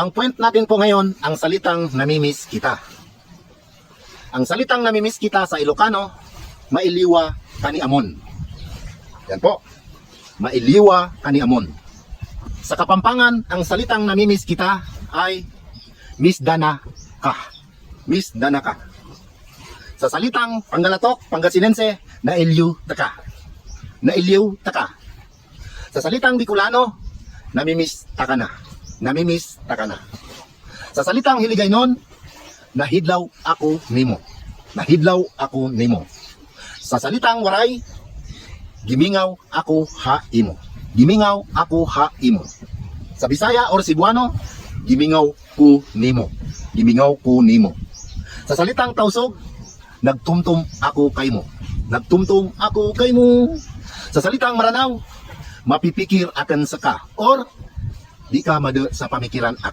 Ang point natin po ngayon, ang salitang namimiss kita. Ang salitang namimiss kita sa Ilocano, mailiwa kaniamon. Yan po. Mailiwa kaniamon. Sa Kapampangan, ang salitang namimiss kita ay Miss Dana ka. Miss Dana ka. Sa salitang Pangalatok, Pangasinense, nailyu taka. Nailyu taka. Sa salitang Bicolano, namimiss taka na. Namimiss taka na. Sa salitang Hiligaynon, nahidlaw ako nimo. Nahidlaw ako nimo. Sa salitang Waray, gimingaw ako ha imo. Gimingaw ako ha imo. Sa Bisaya or Cebuano, gimingaw ko nimo. Gimingaw ko nimo. Sa salitang Tausog, nagtumtum ako kay mo. Nagtumtum ako kay mo. Sa salitang Maranao, mapipikir akan sa ka or di ka sa pamikiran